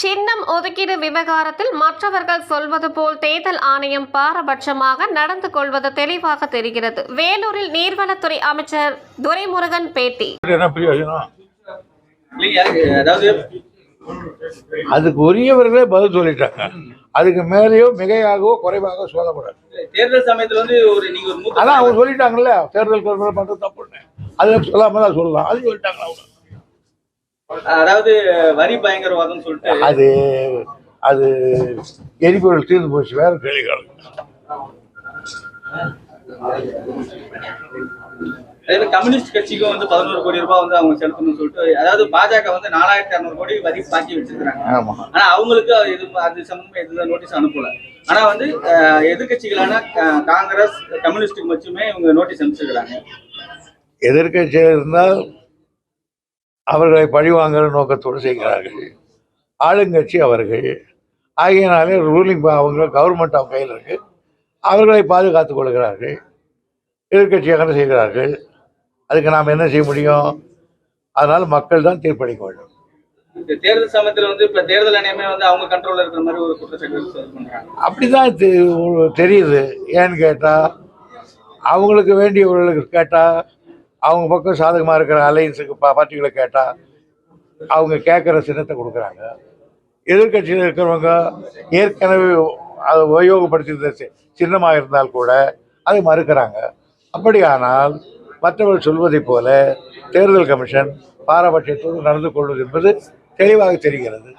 சின்னம் ஒதுக்கீடு விவகாரத்தில் மற்றவர்கள் சொல்வது போல் தேர்தல் ஆணையம் பாரபட்சமாக நடந்து கொள்வது தெளிவாக தெரிகிறது. வேலூரில் நீர்வளத்துறை அமைச்சர் துரைமுருகன் பேட்டி. அதுக்கு உரியவர்களே பதில் சொல்லிட்டாங்க. அதுக்கு மேலேயோ மிகையாகவோ குறைவாக சொல்லக்கூடாது. தேர்தல் சமயத்துல வந்து ஒரு நீங்க ஒரு மூத்த அதான் அவங்க சொல்லிட்டாங்கல்ல தேர்தல் தப்புன்னு. அதில் சொல்லாம தான் சொல்லலாம். அது சொல்லிட்டாங்க அவங்க? அதாவது வரி பயங்கரவாதம் சொல்லிட்டு அது அது எரிபொருள் தீர்ந்து போச்சு வேற மாதிரி கம்யூனிஸ்ட் கட்சிக்கும் வந்து பதினோரு கோடி ரூபாய் வந்து அவங்க செலுத்தணும்னு சொல்லிட்டு அதாவது பாஜக வந்து நாலாயிரத்தி அறுநூறு கோடி வரி பாக்கி வச்சிருக்காங்க ஆனா அவங்களுக்கு அது எது அது சம்பந்தமா எந்த நோட்டீஸ் அனுப்பல. ஆனா வந்து அஹ், காங்கிரஸ் கம்யூனிஸ்டுக்கு மட்டுமே இவங்க நோட்டீஸ் அனுப்பிச்சிருக்காங்க எதிர்க்கட்சியில் இருந்தால் அவர்களை பழிவாங்குற நோக்கத்தோடு செய்கிறார்கள். ஆளுங்கட்சி அவர்கள். ஆகையினாலே ரூலிங் அவங்க கவர்மெண்ட் அவங்க கையில் இருக்கு. அவர்களை பாதுகாத்துக் கொள்கிறார்கள். எதிர்க்கட்சியாக செய்கிறார்கள். அதுக்கு நாம் என்ன செய்ய முடியும்? அதனால் மக்கள் தான் தீர்ப்பளிக்க வேண்டும். இந்த தேர்தல் சமயத்துல வந்து இப்ப தேர்தல் ஆணையமே வந்து அவங்க கண்ட்ரோல்ல இருக்கிற மாதிரி ஒரு குற்றச்சாட்டு அப்படிதான் தெரியுது. ஏன்னு கேட்டால் அவங்களுக்கு வேண்டியவர்களுக்கு கேட்டால் அவங்க பக்கம் சாதகமாக இருக்கிற அலையன்ஸுக்கு பா பார்ட்டிகளை கேட்டால் அவங்க கேட்குற சின்னத்தை கொடுக்குறாங்க. எதிர்க்கட்சியில் இருக்கிறவங்க ஏற்கனவே அதை உபயோகப்படுத்தியிருந்த சி- சின்னமாக இருந்தால் கூட அதை மறுக்கிறாங்க. அப்படியானால் மற்றவர்கள் சொல்வதைப் போல தேர்தல் கமிஷன் பாரபட்சத்தோடு நடந்து கொள்வது என்பது தெளிவாக தெரிகிறது.